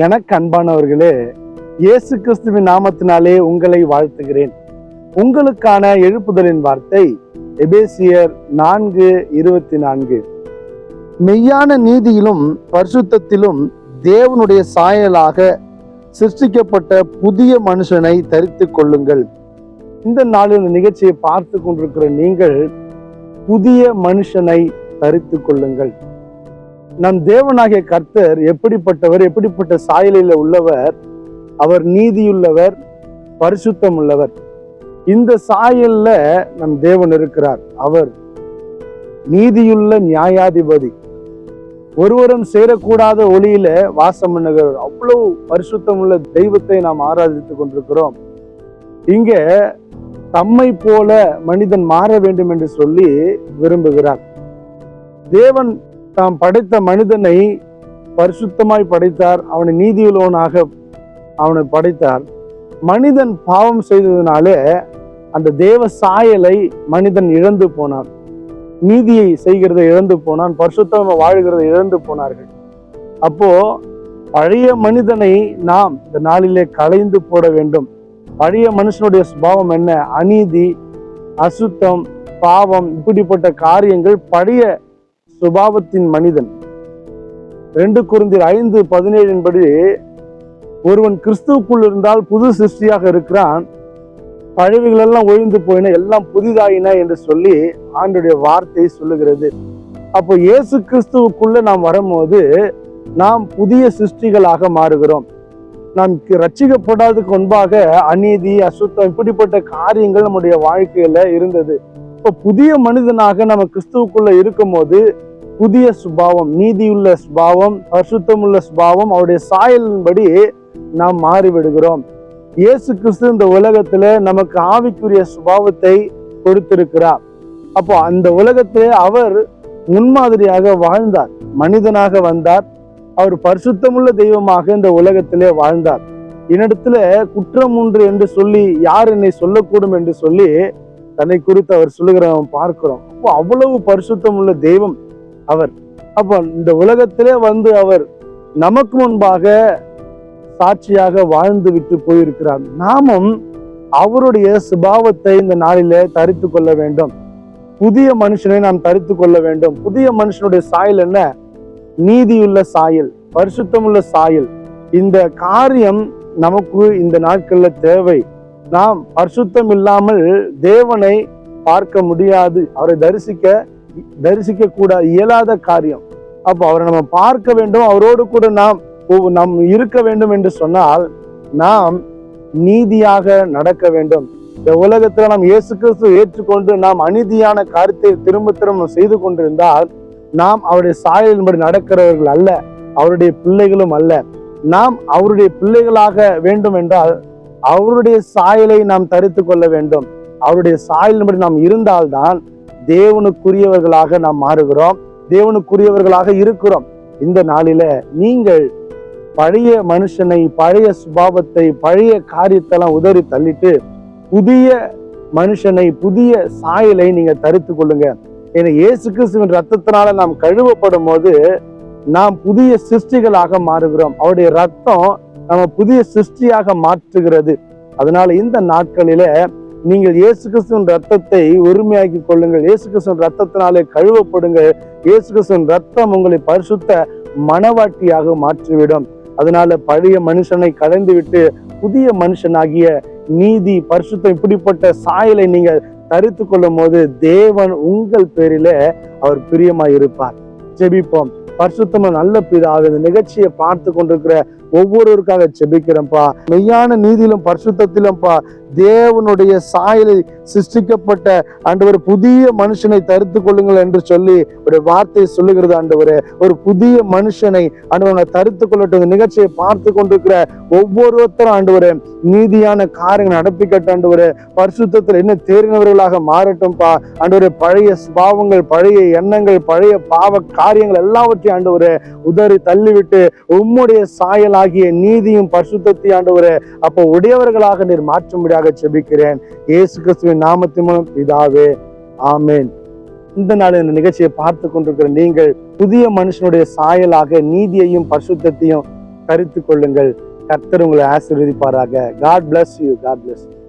எனக்கு அன்பானவர்களே இயேசு கிறிஸ்துவின் நாமத்தினாலே உங்களை வாழ்த்துகிறேன். உங்களுக்கான எழுப்புதலின் வார்த்தை எபேசியர் நான்கு இருபத்தி நான்கு மெய்யான நீதியிலும் பரிசுத்தத்திலும் தேவனுடைய சாயலாக சிருஷ்டிக்கப்பட்ட புதிய மனுஷனை தரித்து கொள்ளுங்கள். இந்த நாளில் நிகழ்ச்சியை பார்த்து கொண்டிருக்கிற நீங்கள் புதிய மனுஷனை தரித்து கொள்ளுங்கள். நம் தேவனாகிய கர்த்தர் எப்படிப்பட்டவர் எப்படிப்பட்ட சாயலில் உள்ளவர் அவர் நீதியுள்ளவர் பரிசுத்தம் உள்ளவர் இந்த சாயல்ல நம் தேவன் இருக்கிறார். அவர் நீதியுள்ள நியாயாதிபதி. ஒருவரும் சேரக்கூடாத ஒளியில வாசம் பண்ணுகிறவர். அவ்வளவு பரிசுத்தம் உள்ள தெய்வத்தை நாம் ஆராதித்துக் கொண்டிருக்கிறோம். இங்க தம்மை போல மனிதன் மாற வேண்டும் என்று சொல்லி விரும்புகிறார். தேவன் தாம் படைத்த மனிதனை பரிசுத்தமாய் படைத்தார். அவனை நீதியுள்ளவனாக அவனை படைத்தார். மனிதன் பாவம் செய்ததினாலே அந்த தேவ சாயலை மனிதன் இழந்து போனான். நீதியை செய்கிறதை இழந்து போனான். பரிசுத்தமாக வாழ்கிறதை இழந்து போனார்கள். அப்போ பழைய மனிதனை நாம் இந்த நாளிலே களைந்து போட வேண்டும். பழைய மனுஷனுடைய சுபாவம் என்ன? அநீதி அசுத்தம் பாவம் இப்படிப்பட்ட காரியங்கள் பழைய சுபாவத்தின் மனிதன். ரெண்டு குருந்தில் ஐந்து பதினேழின் படி ஒருவன் கிறிஸ்துவுக்குள் இருந்தால் புது சிருஷ்டியாக இருக்கிறான். பழவிகளெல்லாம் ஒழிந்து போயின எல்லாம் புதிதாயின என்று சொல்லி ஆண்டுடைய வார்த்தை சொல்லுகிறது. அப்போ இயேசு கிறிஸ்துவுக்குள்ள நாம் வரும்போது நாம் புதிய சிருஷ்டிகளாக மாறுகிறோம். நாம் ரட்சிக்கப்படாததுக்கு முன்பாக அநீதி அசுத்தம் இப்படிப்பட்ட காரியங்கள் நம்முடைய வாழ்க்கையில இருந்தது. இப்போ புதிய மனிதனாக நம்ம கிறிஸ்துவுக்குள்ள இருக்கும்போது புதிய சுபாவம் நீதியுள்ள சுபாவம் பரிசுத்தமுள்ள சுபாவம் அவருடைய சாயலின்படி நாம் மாறிவிடுகிறோம். இயேசு கிறிஸ்து இந்த உலகத்துல நமக்கு ஆவிக்குரிய சுபாவத்தை கொடுத்திருக்கிறார். அப்போ அந்த உலகத்திலே அவர் முன்மாதிரியாக வாழ்ந்தார். மனிதனாக வந்தார். அவர் பரிசுத்தமுள்ள தெய்வமாக இந்த உலகத்திலே வாழ்ந்தார். என்னிடத்துல குற்றம் ஒன்று என்று சொல்லி யார் என்னை சொல்லக்கூடும் என்று சொல்லி தன்னை குறித்து அவர் சொல்லுகிற பார்க்கிறோம். அப்போ அவ்வளவு பரிசுத்தம் உள்ள தெய்வம். அவர். அப்போ இந்த உலகத்திலே வந்து அவர் நமக்கு முன்பாக சாட்சியாக வாழ்ந்து விட்டு போயிருக்கிறார். நாமும் அவருடைய சுபாவத்தை இந்த நாளிலே தரித்து கொள்ள வேண்டும். புதிய மனுஷனை நாம் தரித்து கொள்ள வேண்டும். புதிய மனுஷனுடைய சாயல் என்ன? நீதியுள்ள சாயல் பரிசுத்தமுள்ள சாயல். இந்த காரியம் நமக்கு இந்த நாட்கள்ல தேவை. நாம் பரிசுத்தம் இல்லாமல் தேவனை பார்க்க முடியாது. அவரை தரிசிக்க தரிசிக்க கூட இயலாத காரியம். அப்போ அவரை நம்ம பார்க்க வேண்டும் அவரோடு கூட நாம் நாம் இருக்க வேண்டும் என்று சொன்னால் நாம் நீதியாக நடக்க வேண்டும். இந்த உலகத்துல நாம் இயேசு கிறிஸ்து ஏற்றுக்கொண்டு நாம் அநீதியான காரியத்தை திரும்ப திரும்ப செய்து கொண்டிருந்தால் நாம் அவருடைய சாயலின்படி நடக்கிறவர்கள் அல்ல அவருடைய பிள்ளைகளும் அல்ல. நாம் அவருடைய பிள்ளைகளாக வேண்டும் என்றால் அவருடைய சாயலை நாம் தரித்து கொள்ள வேண்டும். அவருடைய சாயலின்படி நாம் இருந்தால்தான் தேவனுக்குரியவர்களாக நாம் மாறுகிறோம். தேவனுக்குரியவர்களாக இருக்கிறோம். இந்த நாளில நீங்கள் பழைய மனுஷனை பழைய சுபாவத்தை பழைய காரியத்தெல்லாம் உதறி தள்ளிட்டு புதிய மனுஷனை புதிய சாயலை நீங்க தரித்து கொள்ளுங்க. ஏன்னா இயேசு கிறிஸ்துவின் ரத்தத்தினால நாம் கழுவப்படும் போது நாம் புதிய சிருஷ்டிகளாக மாறுகிறோம். அவருடைய ரத்தம் நம்ம புதிய சிருஷ்டியாக மாற்றுகிறது. அதனால இந்த நாட்களில நீங்கள் இயேசு கிறிஸ்துவின் ரத்தத்தை உரிமையாக்கி கொள்ளுங்கள். இயேசு கிறிஸ்துவின் ரத்தத்தினாலே கழுவப்படுங்கள். இயேசு கிறிஸ்துவின் ரத்தம் உங்களை பரிசுத்த மனவாட்டியாக மாற்றிவிடும். அதனால பழைய மனுஷனை கலைந்துவிட்டு புதிய மனுஷனாகிய நீதி பரிசுத்தம் இப்படிப்பட்ட சாயலை நீங்கள் தரித்து கொள்ளும் போது தேவன் உங்கள் பேரில அவர் பிரியமாய் இருப்பார். ஜெபிப்போம். பரிசுத்தமா நல்ல பிதாவே இந்த நிகழ்ச்சியை பார்த்து கொண்டிருக்கிற ஒவ்வொருவருக்காக செபிக்கிறேன்ப்பா மெய்யான நீதியிலும் பரிசுத்தத்திலும்ப்பா. தேவனுடைய சாயலை சிருஷ்டிக்கப்பட்ட ஆண்டவர் புதிய மனுஷனை தருத்து கொள்ளுங்கள் என்று சொல்லி ஒரு வார்த்தை சொல்லுகிறது ஆண்டவர். ஒரு புதிய மனுஷனை ஆண்டவனை தருத்து கொள்ளட்டும். இந்த நிகழ்ச்சியை பார்த்து கொண்டிருக்கிற ஒவ்வொருத்தரும் ஆண்டவர் நீதியான காரியங்கள் நடப்பிக்கட்டும் ஆண்டவர். பரிசுத்தத்தில் என்ன தேறினவர்களாக மாறட்டும்பா. ஆண்டவர் பழைய பாவங்கள் பழைய எண்ணங்கள் பழைய பாவ காரியங்கள் எல்லாவற்றையும் ஆண்டவர் உதறி தள்ளிவிட்டு உம்முடைய சாயலாகிய நீதியும் பரிசுத்தத்தையும் ஆண்டவர் அப்போ உடையவர்களாக நீர் மாற்றும்படியாக செபிக்கிறேன். இயேசு கிறிஸ்துவின் நாமத்தின் மூலம் இதாவே ஆமேன். இந்த நாள் இந்த நிகழ்ச்சியை பார்த்து கொண்டிருக்கிற நீங்கள் புதிய மனுஷனுடைய சாயலாக நீதியையும் பரிசுத்தத்தையும் கருத்து கொள்ளுங்கள். கர்த்தர் உங்களை ஆசீர்வதிப்பாராக. God bless you God bless you